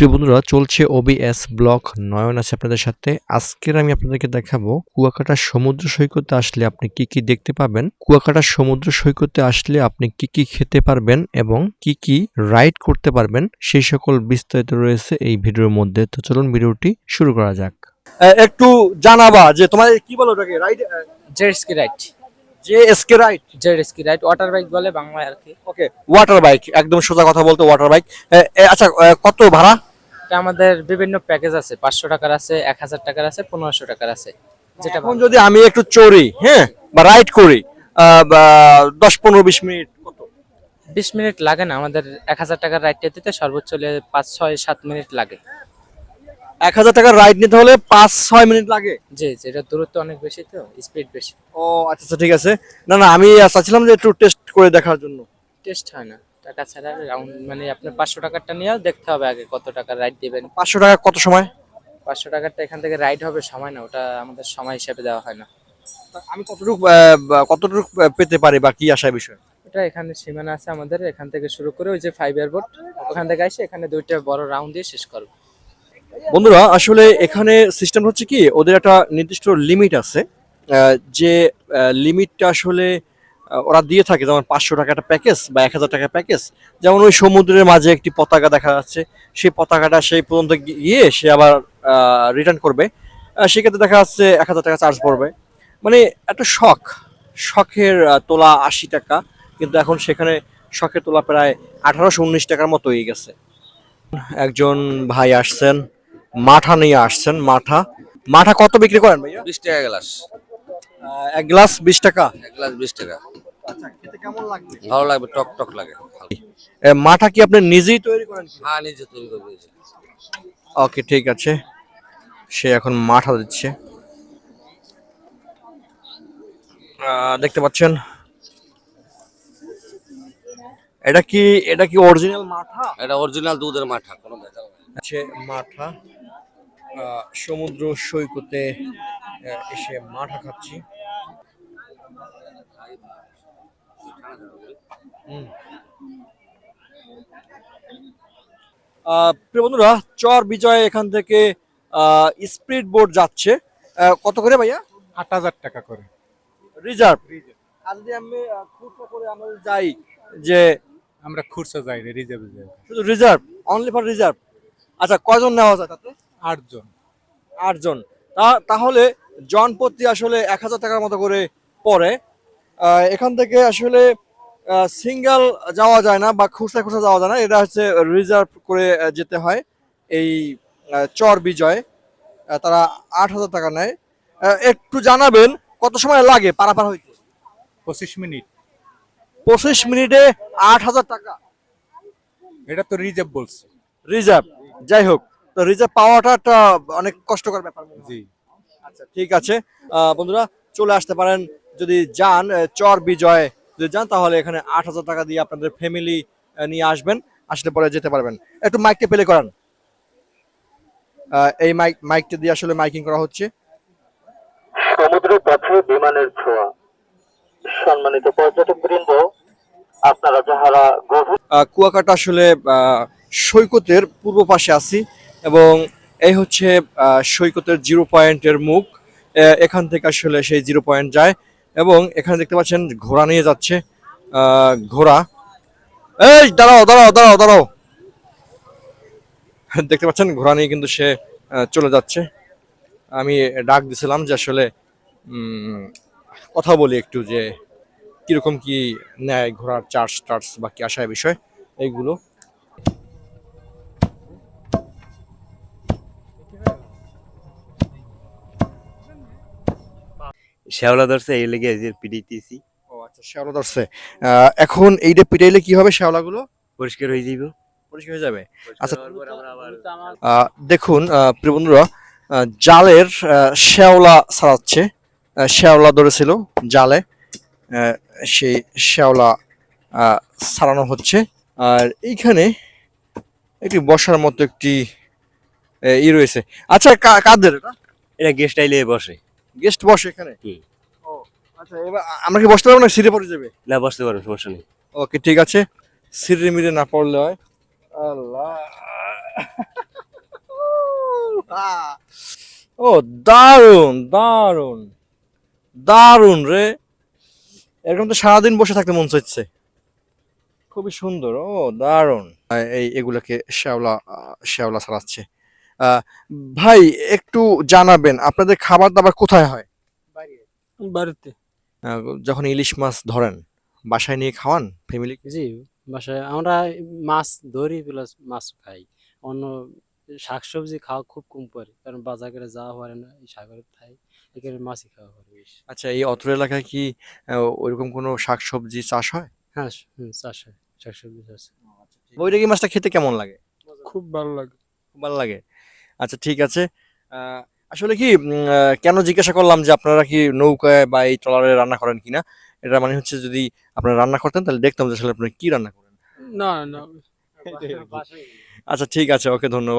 প্রিয় বন্ধুরা চলছে ওবিএস ব্লক নয়ন আছে আপনাদের সাথে। আজকের আমি আপনাদেরকে দেখাবো কুয়াকাটা সমুদ্র সৈকতে আসলে আপনি কি কি দেখতে পাবেন কুয়াকাটা সমুদ্র সৈকতে আসলে আপনি কি কি খেতে পারবেন এবং কি কি রাইড করতে পারবেন সেই সকল বিস্তারিত রয়েছে এই ভিডিওর মধ্যে। তো চলুন ভিডিওটি শুরু করা যাক। একটু জানাবা যে তোমার কি বলো ওটাকে? Ride jet ski ride. যে SK ride? Jet ski ride water bike বলে বাংলায় আর কি। ওকে ওয়াটার বাইক একদম সোজা কথা বলতে ওয়াটার বাইক আচ্ছা কত ভাড়া? এটা আমাদের বিভিন্ন প্যাকেজ আছে। পাঁচশো টাকার আছে এক হাজার টাকার আছে পনেরোশো টাকার আছে। যেটা এখন যদি আমি একটু চড়ি হ্যাঁ বা রাইড করি দশ পনেরো বিশ মিনিট কত? বিশ মিনিট লাগে না আমাদের এক হাজার টাকার রাইডটা দিতে সর্বোচ্চ পাঁচ ছয় সাত মিনিট লাগে। এক হাজার টাকার রাইড নিতে হলে পাঁচ ছয় মিনিট লাগে? জি জি এটা দূরত্ব অনেক বেশি তো স্পিড বেশি। ও আচ্ছা আচ্ছা ঠিক আছে। না না আমি চাচ্ছিলাম যে একটু টেস্ট করে দেখার জন্য। টেস্ট হয় না। টাকা ছাড়া রাউন্ড মানে আপনার পাঁচশো টাকারটা নিয়েও দেখতে হবে আগে কত টাকার রাইড দিবেন। পাঁচশো টাকা কত সময়? পাঁচশো টাকারটা এখান থেকে রাইড হবে সময় না ওটা আমাদের সময় হিসেবে দেওয়া হয় না। আমি কতটুকু কতটুকু পেতে পারি বা কি আশায় বিষয়? ওটা এখানে সীমানা আছে আমাদের এখান থেকে শুরু করে ওই যে ফাইভ ইয়ার বোর্ড ওখান থেকে আসে এখানে দুইটা বড় রাউন্ড দিয়ে শেষ করব। বন্ধুরা আসলে এখানে সিস্টেম হচ্ছে কি ওদের একটা নির্দিষ্ট লিমিট আছে যে লিমিটটা আসলে ওরা দিয়ে থাকে, যেমন পাঁচশো টাকা একটা প্যাকেজ বা এক হাজার টাকা প্যাকেজ যেমন ওই সমুদ্রের মাঝে একটি পতাকা দেখা যাচ্ছে, সেই পতাকাটা সেই পর্যন্ত গিয়ে সে আবার রিটার্ন করবে। সেক্ষেত্রে দেখা যাচ্ছে এক হাজার টাকা চার্জ পড়বে। মানে একটা শখ, শখের তোলা আশি টাকা, কিন্তু এখন সেখানে শখের তোলা প্রায় আঠারোশো উনিশ টাকার মতো হয়ে গেছে। একজন ভাই আসছেন, মাঠা নিয়ে আসছেন, মাঠা। মাঠা কত বিক্রি করেন ভাইয়া? বিশ টাকা গ্লাস এক গ্লাস বিশ টাকা। এক গ্লাস বিশ টাকা। আচ্ছা ভালো লাগবে টক টক লাগে। মাঠা কি আপনি নিজেই তৈরি করেন হ্যাঁ নিজে তৈরি করে ওকে ঠিক আছে। সে এখন মাঠা দিচ্ছে। দেখতে পাচ্ছেন। এটা কি এটা কি অরিজিনাল মাঠা? এটা অরিজিনাল দুধের মাঠা কোনো ভেজাল আছে মাঠা। আহ, সমুদ্র সৈকতে এসে মাঠা খাচ্ছি। প্রিয় বন্ধুরা চর বিজয় এখান থেকে স্পিড বোট যাচ্ছে। কত করে ভাইয়া? আট হাজার টাকা করে। রিজার্ভ। আর যদি আমি খুচরা করে আমরা যাই যে আমরা খুরসা যাই না রিজার্ভে যাই। শুধু রিজার্ভ অনলি ফর রিজার্ভ আচ্ছা কয়জন নেওয়া যায় তাতে? আটজন। আটজন। তা- তাহলে জন প্রতি আসলে এক হাজার টাকার মতো করে পড়ে। এখান থেকে আসলে সিঙ্গেল যাওয়া যায় না বা খুচরা খুচরা যাওয়া যায় না। এটা হচ্ছে রিজার্ভ করে যেতে হয় এই চর বিজয়। তারা আট হাজার টাকা নেয়। একটু জানাবেন কত সময় লাগে পারাপার হইতে? পঁচিশ মিনিট। পঁচিশ মিনিটে আট হাজার টাকা। এটা তো রিজার্ভ বলছে। রিজার্ভ যাই হোক তো রিজার্ভ পাওয়াটা একটা অনেক কষ্টকর ব্যাপার। জি। আচ্ছা ঠিক আছে। বন্ধুরা চলে আসতে পারেন যদি যান চর বিজয় যদি যান তাহলে এখানে আট হাজার টাকা দিয়ে আপনাদের ফ্যামিলি নিয়ে আসবেন আসলে পরে যেতে পারবেন। একটু মাইকটা প্লে করান। এই মাইক মাইকটা দিয়ে আসলে মাইকিং করা হচ্ছে। সমুদ্র পথে বিমানের ছোঁয়া। সম্মানিত পর্যটক বৃন্দ আপনারা যাহারা কুয়াকাটা আসলে সৈকতের পূর্ব পাশে আছি এবং এই হচ্ছে সৈকতের জিরো পয়েন্টের মুখ। এখান থেকে আসলে সেই জিরো পয়েন্ট যায়। এবং এখানে দেখতে পাচ্ছেন ঘোড়া নিয়ে যাচ্ছে ঘোড়া। এই, দাঁড়াও দাঁড়াও দাঁড়াও দাঁড়াও। দেখতে পাচ্ছেন ঘোড়া নিয়ে কিন্তু সে চলে যাচ্ছে। আমি ডাক দিছিলাম যে আসলে কথা বলি একটু যে কীরকম কি নেয় ঘোড়ার চার্জ, টার্জ বা কি আসায় বিষয়, এইগুলো। শ্যাওলা ধরছে এই লেগে যে পিড়িতেছি ও আচ্ছা শ্যাওলা ধরছে। এখন এইটা পিটাইলে কি হবে শ্যাওলাগুলো? পরিষ্কার হয়ে যাইব। পরিষ্কার হয়ে যাবে? আচ্ছা দেখুন প্রিয় বন্ধুরা জালের শ্যাওলা ছাড়াচ্ছে। শ্যাওলা ধরেছিল জালে। সেই শ্যাওলা ছাড়ানো হচ্ছে। আর এইখানে একটি বসার মতো একটি ই রয়েছে। আচ্ছা কাদের এটা? এটা গেস্ট আইলে বসে। গেস্ট বসে এখানে? ও আচ্ছা এবার আমরা কি বসতে পারব না সিঁড়ে পড়ে যাবে? না বসতে পারো সমস্যা নেই। ওকে ঠিক আছে। সিঁড়ে মিড়ে না পড়লে হয়। আল্লাহ। ও দারুণ দারুণ দারুণ রে। এরকম তো সারাদিন বসে থাকতে মন চাইছে। খুবই সুন্দর ও দারুণ আহ, এই এগুলাকে শ্যাওলা শ্যাওলা ছাড়াচ্ছে। ভাই একটু জানাবেন আপনাদের খাবার দাবার কোথায় হয়? বাড়িতে। যখন ইলিশ মাছ ধরেন বাসায় নিয়ে খাওয়ান ফ্যামিলি জি বাসায় আমরা মাছ ধরি প্লাস মাছ খাই। অন্য শাকসবজি খাওয়া খুব কম করে কারণ বাজারে যাওয়া হয় না এই সাগরে খাই এখানে মাছই খাওয়া হয় বেশি। আচ্ছা এই অত্র এলাকায় কি ওইরকম কোনো শাকসবজি চাষ হয়? হ্যাঁ চাষ হয় শাকসবজি চাষ হয়। বৈরাগী মাছটা খেতে কেমন লাগে? খুব ভালো লাগে। খুব ভালো লাগে? আচ্ছা ঠিক আছে। আহ, আসলে কি কেন জিজ্ঞাসা করলাম যে আপনারা কি নৌকায় বা এই ট্রলারে রান্না করেন কিনা? এটা মানে হচ্ছে যদি আপনারা রান্না করতেন তাহলে দেখতাম যে আসলে আপনি কি রান্না করেন। না না। আচ্ছা ঠিক আছে ওকে ধন্যবাদ।